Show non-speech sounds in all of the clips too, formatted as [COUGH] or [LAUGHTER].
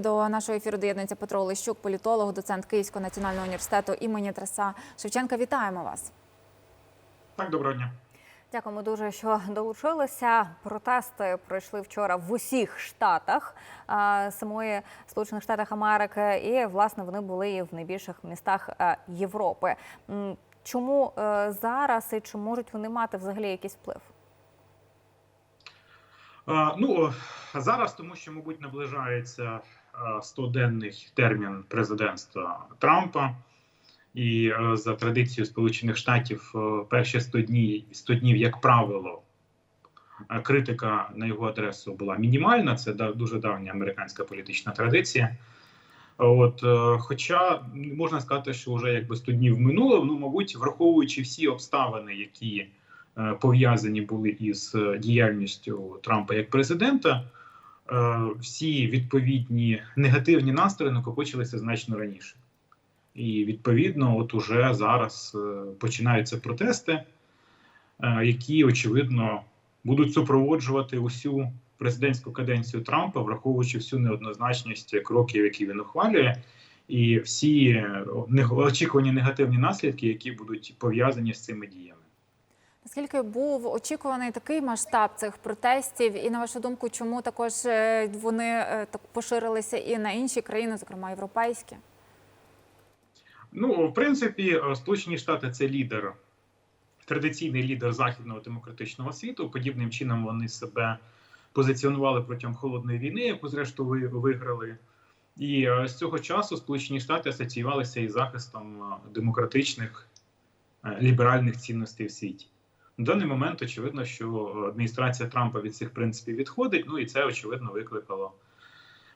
До нашого ефіру доєднується Петро Лещук, політолог, доцент Київського національного університету імені Тараса Шевченка. Вітаємо вас. Так, доброго дня. Дякуємо дуже, що долучилися. Протести пройшли вчора в усіх штатах самої Сполучених Штатах Америки, і власне вони були і в найбільших містах Європи. Чому е, зараз і чи можуть вони мати взагалі якийсь вплив? Е, Ну е, зараз, тому що, мабуть, наближається е, 100-денний термін президентства Трампа, і е, за традицією Сполучених Штатів е, перші 100 днів, 100 днів, як правило, критика на його адресу була мінімальна. Це дуже давня американська політична традиція. От, хоча можна сказати, що вже якби 100 днів минуло, ну, мабуть, враховуючи всі обставини, які пов'язані були із діяльністю Трампа як президента, всі відповідні негативні настрої накопичилися значно раніше. І відповідно, от уже зараз е, починаються протести, е, які очевидно будуть супроводжувати усю президентську каденцію Трампа, враховуючи всю неоднозначність кроків, які він ухвалює, і всі е, очікувані негативні наслідки, які будуть пов'язані з цими діями. Наскільки був очікуваний такий масштаб цих протестів, і на вашу думку, чому також е, вони е, так поширилися і на інші країни, зокрема європейські? Ну, в принципі, е, Сполучені Штати це лідер, традиційний лідер західного демократичного світу. Подібним чином вони себе позиціонували протягом холодної війни, яку зрештою виграли. І з цього часу Сполучені Штати асоціювалися із захистом демократичних ліберальних цінностей в світі. На даний момент очевидно, що адміністрація Трампа від цих принципів відходить. Ну і це очевидно викликало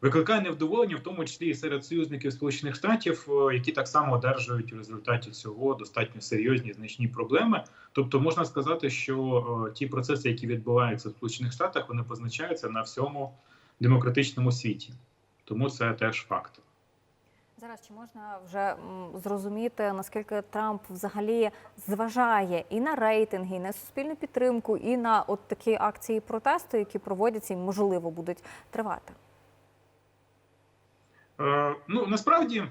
викликає невдоволення, в тому числі і серед союзників Сполучених Штатів, е, які так само одержують у результаті цього достатньо серйозні значні проблеми. Тобто можна сказати, що е, ті процеси, які відбуваються в Сполучених Штатах, вони позначаються на всьому демократичному світі. Тому це теж факт. Зараз чи можна вже зрозуміти, наскільки Трамп взагалі зважає і на рейтинги, і на суспільну підтримку, і на от такі акції протесту, які проводяться і можливо будуть тривати? Е, ну насправді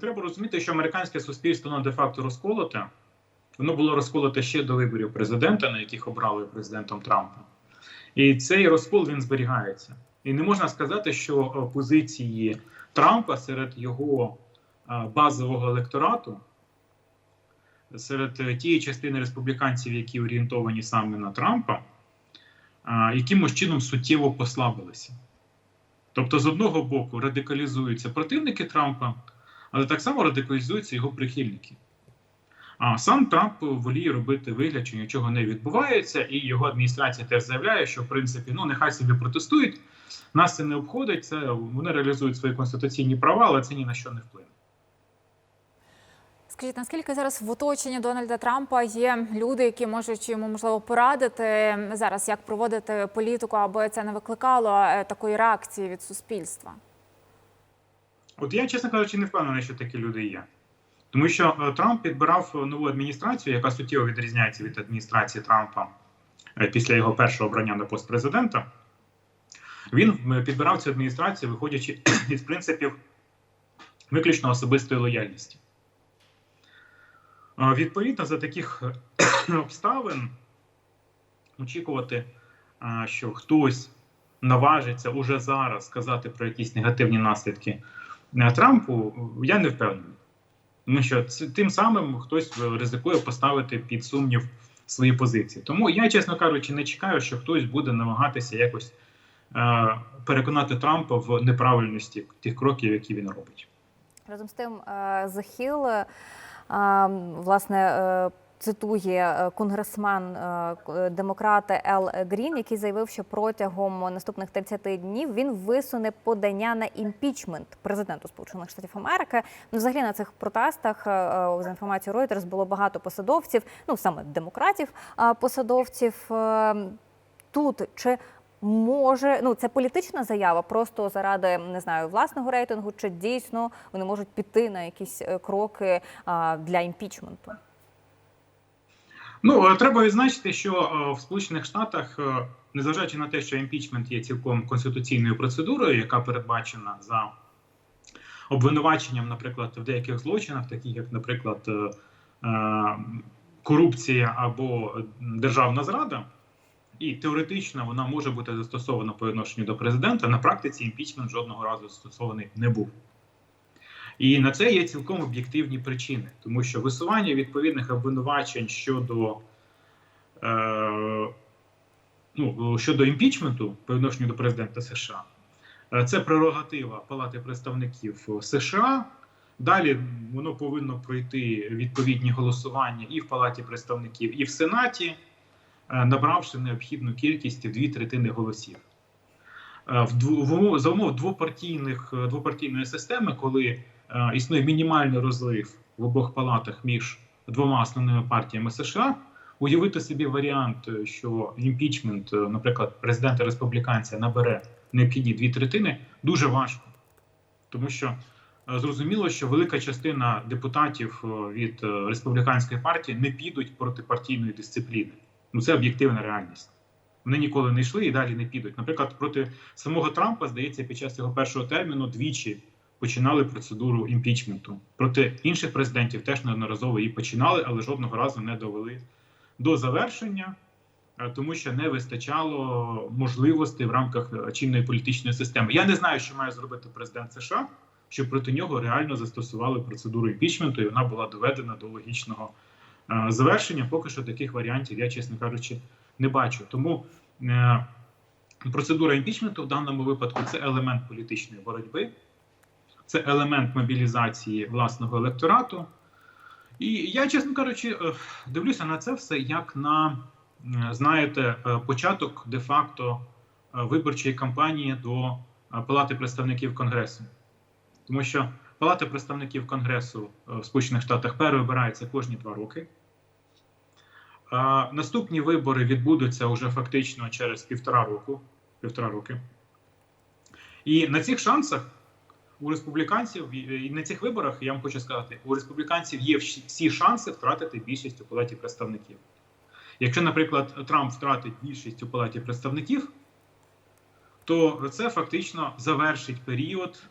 треба розуміти, що американське суспільство воно де-факто розколоте. Воно було розколоте ще до виборів президента, на яких обрали президентом Трампа. І цей розкол він зберігається. І не можна сказати, що е, позиції Трампа серед його е, базового електорату, серед е, тієї частини республіканців, які орієнтовані саме на Трампа, е, якимось чином суттєво послабилися. Тобто, з одного боку, радикалізуються противники Трампа, але так само радикалізуються його прихильники. А сам Трамп воліє робити вигляд, що нічого не відбувається, і його адміністрація теж заявляє, що в принципі ну нехай собі протестують, нас це не обходить. Це вони реалізують свої конституційні права, але це ні на що не вплине. Скажіть, наскільки зараз в оточенні Дональда Трампа є люди, які можуть йому можливо порадити зараз, як проводити політику, аби це не викликало е, такої реакції від суспільства? От я, чесно кажучи, не впевнений, що такі люди є. Тому що е, Трамп підбирав нову адміністрацію, яка суттєво відрізняється від адміністрації Трампа е, після його першого обрання на пост президента. Він е, підбирав цю адміністрацію, виходячи [CLEARS THROAT] із принципів виключно особистої лояльності. Е, Відповідно, за таких е, [CLEARS THROAT] обставин очікувати, е, що хтось наважиться уже зараз сказати про якісь негативні наслідки е, Трампу, я не впевнений. Тому що тим самим хтось е, ризикує поставити під сумнів свої позиції. Тому я, чесно кажучи, не чекаю, що хтось буде намагатися якось е, переконати Трампа в неправильності тих кроків, які він робить. Разом з тим, е, Захіл, е, власне, е, цитує е, конгресмен е, к- демократа Ел Грін, який заявив, що протягом наступних 30 днів він висуне подання на імпічмент президенту Сполучених Штатів Америки. Ну, взагалі на цих протестах е, е, за інформацією Reuters було багато посадовців, ну саме демократів, е, посадовців. Е, Тут чи може ну це політична заява, просто заради не знаю власного рейтингу, чи дійсно вони можуть піти на якісь е, кроки для імпічменту? Ну, е, треба відзначити, що е, в Сполучених Штатах е, незважаючи на те, що імпічмент є цілком конституційною процедурою, яка передбачена за обвинуваченням, наприклад, в деяких злочинах, таких як, наприклад, корупція або державна зрада, і теоретично вона може бути застосована по відношенню до президента. На практиці імпічмент жодного разу застосований не був. І на це є цілком об'єктивні причини, тому що висування відповідних обвинувачень щодо, е, ну, щодо імпічменту по відношенню до президента США, е, це прерогатива Палати представників США. Далі воно повинно пройти відповідні голосування і в Палаті представників, і в Сенаті, е, набравши необхідну кількість в дві третини голосів. Е, В в за умов двопартійних двопартійної системи, коли існує мінімальний розрив в обох палатах між двома основними партіями США, уявити собі варіант, е, що імпічмент, е, наприклад, президента республіканця набере необхідні дві третини, дуже важко, тому що е, зрозуміло, що велика частина депутатів е, від е, республіканської партії не підуть проти партійної дисципліни. Ну це об'єктивна реальність. Вони ніколи не йшли і далі не підуть. Наприклад, проти самого Трампа, здається, під час його першого терміну двічі починали процедуру імпічменту. Проти інших президентів теж неодноразово її починали, але жодного разу не довели до завершення, е, тому що не вистачало можливостей в рамках чинної політичної системи. Я не знаю, що має зробити президент США, щоб проти нього реально застосували процедуру імпічменту, і вона була доведена до логічного е, завершення. Поки що таких варіантів я, чесно кажучи, не бачу. Тому е, процедура імпічменту в даному випадку це елемент політичної боротьби, це елемент мобілізації власного електорату. І я, чесно кажучи, е, дивлюся на це все як на, знаєте, е, початок де-факто е, виборчої кампанії до Палати представників Конгресу. Тому що Палата представників Конгресу в Сполучених Штатах переобирається кожні два роки. Наступні вибори відбудуться вже фактично через півтора року. Півтора роки. І на цих шансах у республіканців і на цих виборах я вам хочу сказати, у республіканців є всі- шанси втратити більшість у палаті представників. Якщо, наприклад, Трамп втратить більшість у палаті представників, то це фактично завершить період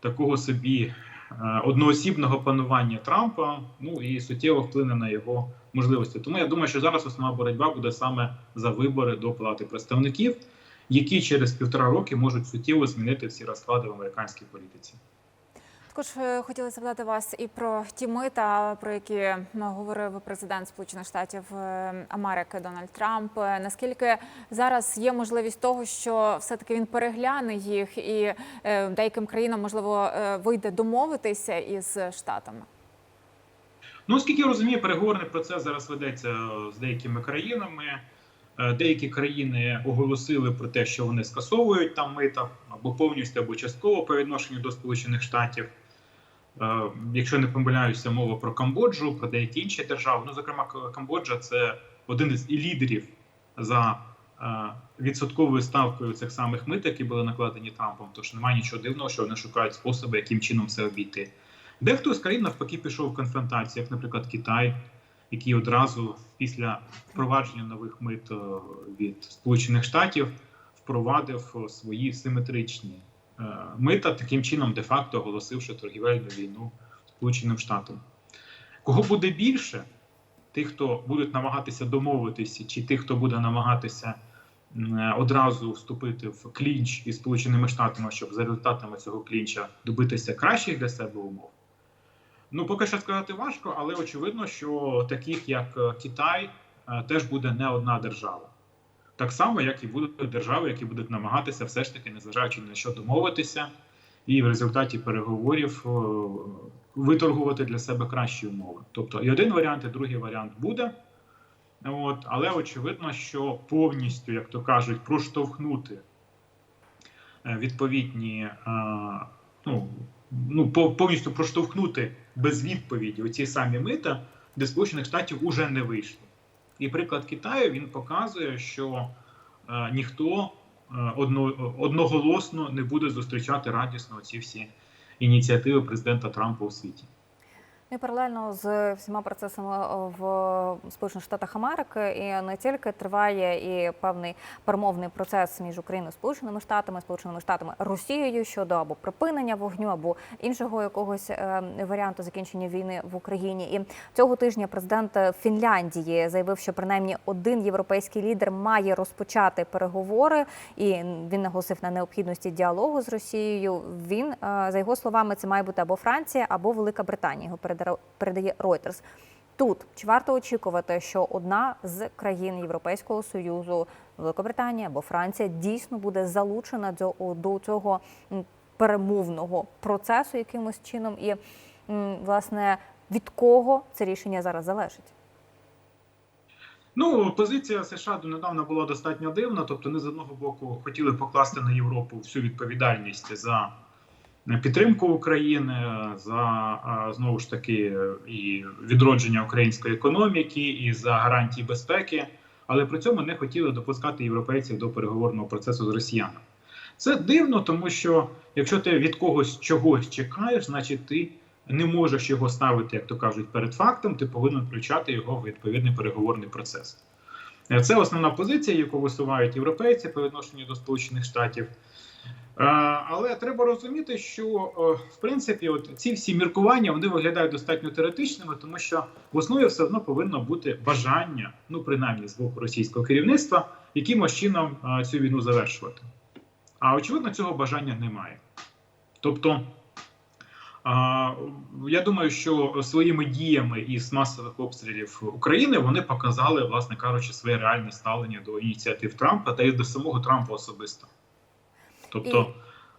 такого собі е, одноосібного панування Трампа, ну і суттєво вплине на його можливості. Тому я думаю, що зараз основна боротьба буде саме за вибори до палати представників, які через півтора роки можуть суттєво змінити всі розклади в американській політиці. Також е, хотіла запитати вас і про ті мита, про які ну, говорив президент Сполучених Штатів е, Америки Дональд Трамп. Е, Наскільки зараз є можливість того, що все-таки він перегляне їх, і деяким країнам можливо вийде домовитися із штатами? Ну, оскільки я розумію, переговорний процес зараз ведеться з деякими країнами. Е, Деякі країни оголосили про те, що вони скасовують там мита або повністю, або частково по відношенню до Сполучених Штатів. Е, Якщо не помиляюся, мова про Камбоджу, про деякі інші держави. Ну, зокрема, Камбоджа це один із лідерів за е, відсотковою ставкою цих самих мит, які були накладені Трампом. Тож немає нічого дивного, що вони шукають способи, яким чином це обійти. Дехто з країн навпаки пішов в конфронтацію, як, наприклад, Китай, який одразу після впровадження нових мит е, від Сполучених Штатів впровадив е, свої симетричні е, мита, таким чином, де-факто оголосивши торгівельну війну Сполученим Штатам. Кого буде більше? Тих, хто будуть намагатися домовитися, чи тих, хто буде намагатися одразу вступити в клінч із Сполученими Штатами, щоб за результатами цього клінча добитися кращих для себе умов. Ну, поки що сказати важко, але очевидно, що таких як е, Китай е, теж буде не одна держава. Так само, як і будуть держави, які будуть намагатися все ж таки, незважаючи на що домовитися, і в результаті переговорів е, виторгувати для себе кращі умови. Тобто і один варіант, і другий варіант буде. От, але очевидно, що повністю, як то кажуть, проштовхнути відповідні, ну, ну, по- повністю проштовхнути без відповіді оці самі мита, де Сполучених Штатів уже не вийшло. І приклад Китаю він показує, що е, ніхто е, одно, одноголосно не буде зустрічати радісно ці всі ініціативи президента Трампа у світі. І паралельно з всіма процесами е, в Сполучених Штатах Америки і не тільки триває і певний перемовний процес між Україною, Сполученими Штатами, Сполученими Штатами Росією щодо або припинення вогню, або іншого якогось е, варіанту закінчення війни в Україні. І цього тижня президент Фінляндії заявив, що принаймні один європейський лідер має розпочати переговори, і він наголосив на необхідності діалогу з Росією. Він е, за його словами, це має бути або Франція, або Велика Британія. Його передара- передає Reuters. Тут чи варто очікувати, що одна з країн Європейського союзу, Великобританія або Франція, дійсно буде залучена до, до цього перемовного процесу якимось чином, і власне від кого це рішення зараз залежить? Ну, позиція США донедавна була достатньо дивна. Тобто, вони з одного боку хотіли покласти на Європу всю відповідальність за підтримку України, за знову ж таки і відродження української економіки, і за гарантії безпеки, але при цьому не хотіли допускати європейців до переговорного процесу з росіянами. Це дивно, тому що якщо ти від когось чогось чекаєш, значить ти не можеш його ставити, як то кажуть, перед фактом, ти повинен включати його в відповідний переговорний процес. Е, Це основна позиція, яку висувають європейці по відношенню до Сполучених Штатів. Е, Але треба розуміти, що е, в принципі от ці всі міркування вони виглядають достатньо теоретичними, тому що в основі все одно повинно бути бажання, ну принаймні з боку російського керівництва, якимось чином е, цю війну завершувати. А очевидно, цього бажання немає. Тобто, я думаю, що своїми діями із масових обстрілів України вони показали, власне кажучи, своє реальне ставлення до ініціатив Трампа та й до самого Трампа особисто. Тобто,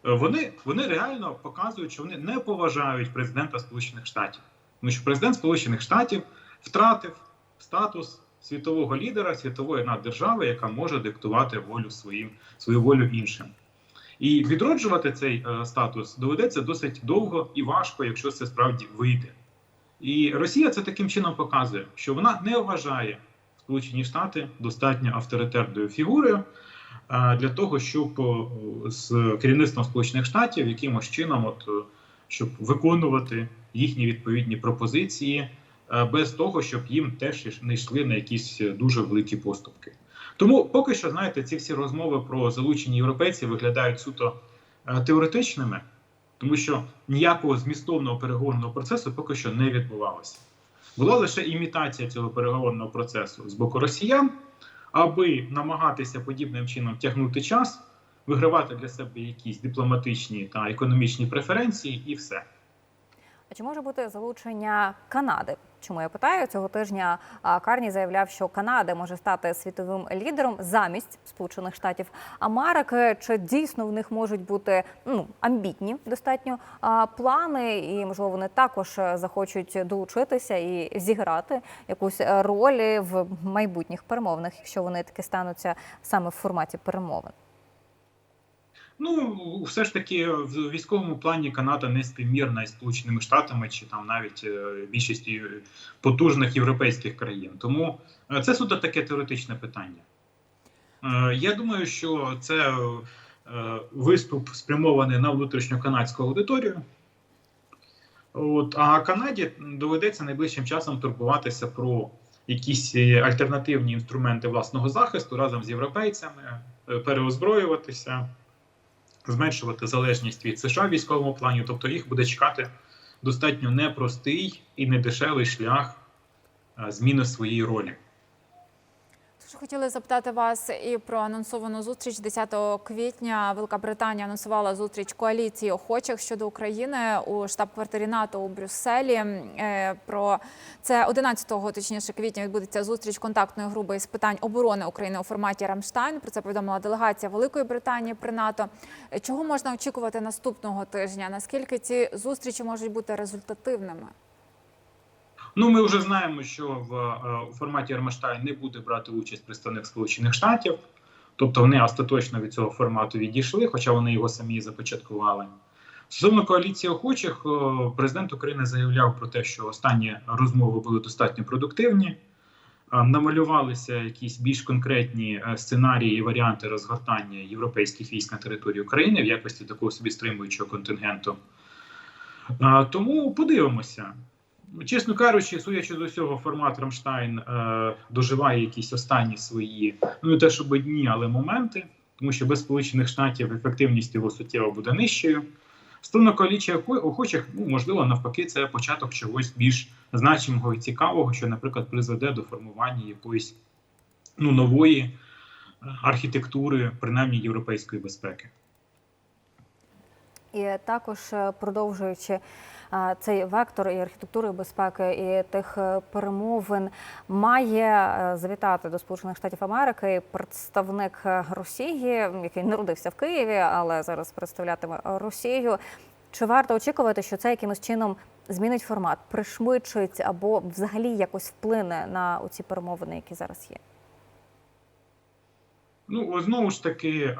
е, вони, вони реально показують, що вони не поважають президента Сполучених Штатів, тому що президент Сполучених Штатів втратив статус світового лідера, світової наддержави, яка може диктувати волю своїм свою волю іншим. І відроджувати цей е, статус доведеться досить довго і важко, якщо це справді вийде. І Росія це таким чином показує, що вона не вважає Сполучені Штати достатньо авторитетною фігурою для того, щоб з керівництвом Сполучених Штатів якимось чином, от, е, щоб виконувати їхні відповідні пропозиції е, без того, щоб їм теж не йшли на якісь е, дуже великі поступки. Тому поки що, знаєте, ці всі розмови про залучені європейців виглядають суто теоретичними, тому що ніякого змістовного переговорного процесу поки що не відбувалося. Була лише імітація цього переговорного процесу з боку росіян, аби намагатися подібним чином тягнути час, вигравати для себе якісь дипломатичні та економічні преференції, і все. А чи може бути залучення Канади? Чому я питаю цього тижня? Карні заявляв, що Канада може стати світовим лідером замість Сполучених Штатів Америки. Чи дійсно в них можуть бути ну амбітні достатньо плани, і можливо вони також е, захочуть долучитися і зіграти якусь роль в майбутніх перемовинах, якщо вони таки стануться саме в форматі перемовин? Ну, все ж таки, в військовому плані Канада не співмірна із Сполученими Штатами чи там навіть е, більшістю потужних європейських країн. Тому е, це суто таке теоретичне питання. Е, Я думаю, що це виступ спрямований на внутрішньоканадську аудиторію. От, а Канаді доведеться найближчим часом турбуватися про якісь альтернативні інструменти власного захисту разом з європейцями, переозброюватися зменшувати залежність від США в військовому плані, тобто їх буде чекати достатньо непростий і недешевий шлях е, зміни своєї ролі. Тож хотіли запитати вас і про анонсовану зустріч 10 квітня. Велика Британія анонсувала зустріч коаліції охочих щодо України у штаб-квартирі НАТО у Брюсселі. Е, Про це 11 точніше квітня відбудеться зустріч контактної групи з питань оборони України у форматі Рамштайн. Про це повідомила делегація Великої Британії при НАТО. Е, Чого можна очікувати наступного тижня? Наскільки ці зустрічі можуть бути результативними? Ну, ми вже знаємо, що в е, у форматі Ермаштайн не буде брати участь представник Сполучених Штатів, тобто вони остаточно від цього формату відійшли, хоча вони його самі започаткували. Стосовно коаліції охочих, е, президент України заявляв про те, що останні розмови були достатньо продуктивні. Е, Намалювалися якісь більш конкретні сценарії і варіанти розгортання європейських військ на території України в якості такого собі стримуючого контингенту. Тому подивимося. Чесно кажучи, судячи з усього, формат Рамштайн е, доживає якісь останні свої, ну не те, щоб дні, але моменти, тому що без Сполучених Штатів ефективність його суттєво буде нижчою. Стосовно коаліції охо- охочих, ну можливо, навпаки, це початок чогось більш значимого і цікавого, що, наприклад, призведе до формування якоїсь ну, нової е, архітектури, принаймні європейської безпеки. І також е, продовжуючи е, цей вектор і архітектури безпеки і тих е, перемовин, має завітати до Сполучених Штатів Америки представник Росії, який народився в Києві, але зараз представлятиме Росію. Чи варто очікувати, що це якимось чином змінить формат, пришвидшить або взагалі якось вплине на ці перемовини, які зараз є? Ну, знову ж таки,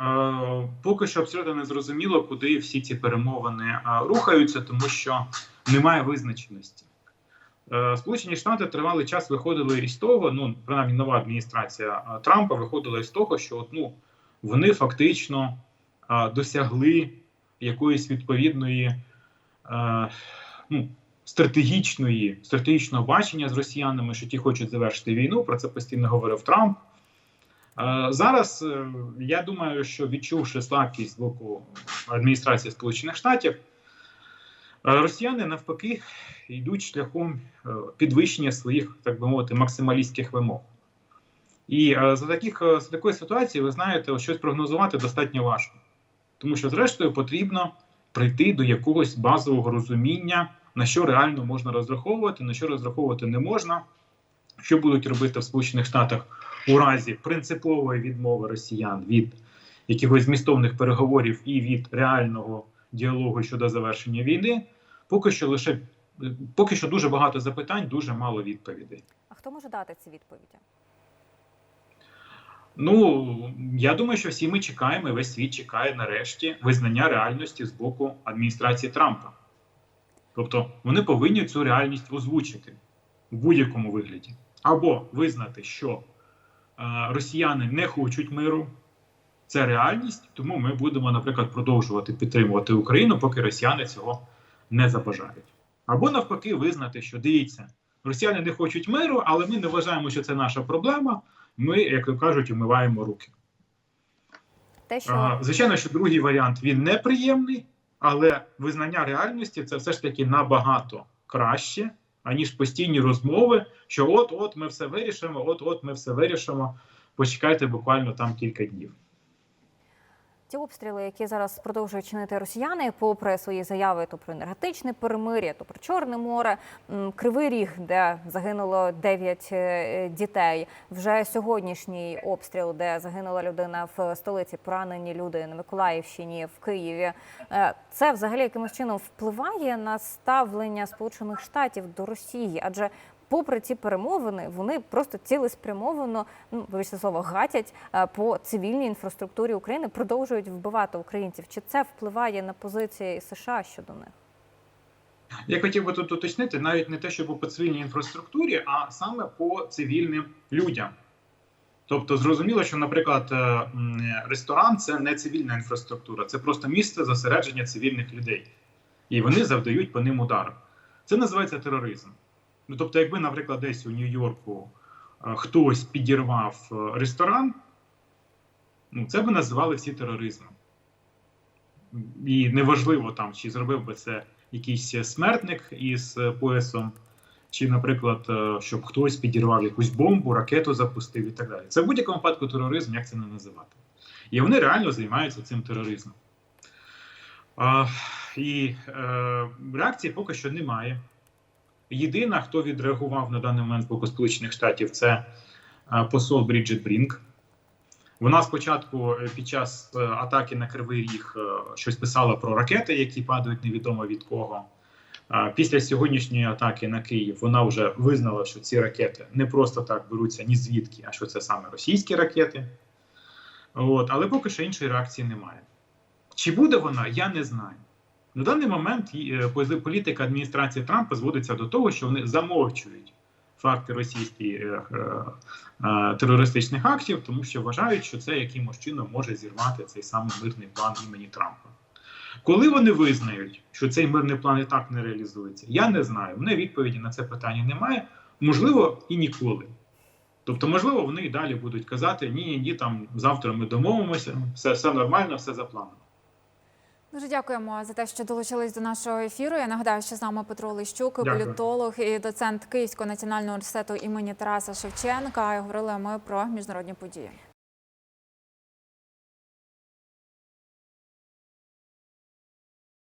поки що абсолютно не зрозуміло, куди всі ці перемовини рухаються, тому що немає визначеності. Е, Сполучені Штати тривалий час виходили із того, ну принаймні нова адміністрація Трампа виходила із того, що ну, вони фактично досягли якоїсь відповідної е, ну, стратегічної, стратегічного бачення з росіянами, що ті хочуть завершити війну. Про це постійно говорив Трамп. Е, Зараз е, я думаю, що відчувши слабкість з боку адміністрації Сполучених Штатів, е, росіяни навпаки йдуть шляхом підвищення своїх, так би мовити, максималістських вимог. І за таких за такої ситуації, ви знаєте, щось прогнозувати достатньо важко, тому що, зрештою, потрібно прийти до якогось базового розуміння, на що реально можна розраховувати, на що розраховувати не можна, що будуть робити в Сполучених Штатах у разі принципової відмови росіян від якихось змістовних переговорів і від реального діалогу щодо завершення війни, поки що лише поки що дуже багато запитань, дуже мало відповідей. А хто може дати ці відповіді? Ну я думаю, що всі ми чекаємо, і весь світ чекає нарешті визнання реальності з боку адміністрації Трампа. Тобто вони повинні цю реальність озвучити в будь-якому вигляді, або визнати, що росіяни не хочуть миру. Це реальність, тому ми будемо, наприклад, продовжувати підтримувати Україну, поки росіяни цього не забажають. Або навпаки, визнати, що дивіться, росіяни не хочуть миру, але ми не вважаємо, що це наша проблема. Ми, як то кажуть, умиваємо руки. Те, що Звичайно, що другий варіант він неприємний, але визнання реальності це все ж таки набагато краще, аніж постійні розмови, що от-от ми все вирішимо, от-от ми все вирішимо. Почекайте буквально там кілька днів. Ті обстріли, які зараз продовжують чинити росіяни, попри свої заяви то про енергетичне перемир'я, то про Чорне море, Кривий Ріг, де загинуло 9 е, дітей. Вже сьогоднішній обстріл, де загинула людина в столиці, поранені люди на Миколаївщині, в Києві. Е, Це взагалі якимось чином впливає на ставлення Сполучених Штатів до Росії, адже попри ці перемовини, вони просто цілеспрямовано, ну вибачте слово, гатять е, по цивільній інфраструктурі України, продовжують вбивати українців. Чи це впливає на позиції США щодо них? Я хотів би тут уточнити навіть не те, що по цивільній інфраструктурі, а саме по цивільним людям. Тобто, зрозуміло, що, наприклад, е, ресторан це не цивільна інфраструктура, це просто місце зосередження цивільних людей. І вони завдають по ним удар. Це називається тероризм. Ну, тобто, якби, наприклад, десь у Нью-Йорку е, хтось підірвав е, ресторан, ну, це би називали всі тероризмом. І неважливо там, чи зробив би це якийсь смертник із е, поясом, чи, наприклад, щоб хтось підірвав якусь бомбу, ракету запустив і так далі. Це в будь-якому випадку тероризм, як це не називати. І вони реально займаються цим тероризмом. А, і е, реакції поки що немає. Єдина, хто відреагував на даний момент боку Сполучених Штатів, це е, посол Бріджит Брінк. Вона спочатку е, під час е, атаки на Кривий Ріг щось писала про ракети, які падають невідомо від кого. Після сьогоднішньої атаки на Київ вона вже визнала, що ці ракети не просто так беруться ні звідки, а що це саме російські ракети. От, але поки що іншої реакції немає. Чи буде вона, я не знаю. На даний момент е, політика адміністрації Трампа зводиться до того, що вони замовчують факти російських е, е, терористичних актів, тому що вважають, що це якимось чином може зірвати цей самий мирний план імені Трампа. Коли вони визнають, що цей мирний план і так не реалізується, я не знаю. Мене відповіді на це питання немає. Можливо, і ніколи. Тобто, можливо, вони і далі будуть казати: ні, ні, ні, там завтра ми домовимося, все, все нормально, все за планом. Дуже дякуємо за те, що долучились до нашого ефіру. Я нагадаю, що з нами Петро Лищук, Дякую. політолог і доцент Київського національного університету імені Тараса Шевченка. Говорили ми про міжнародні події.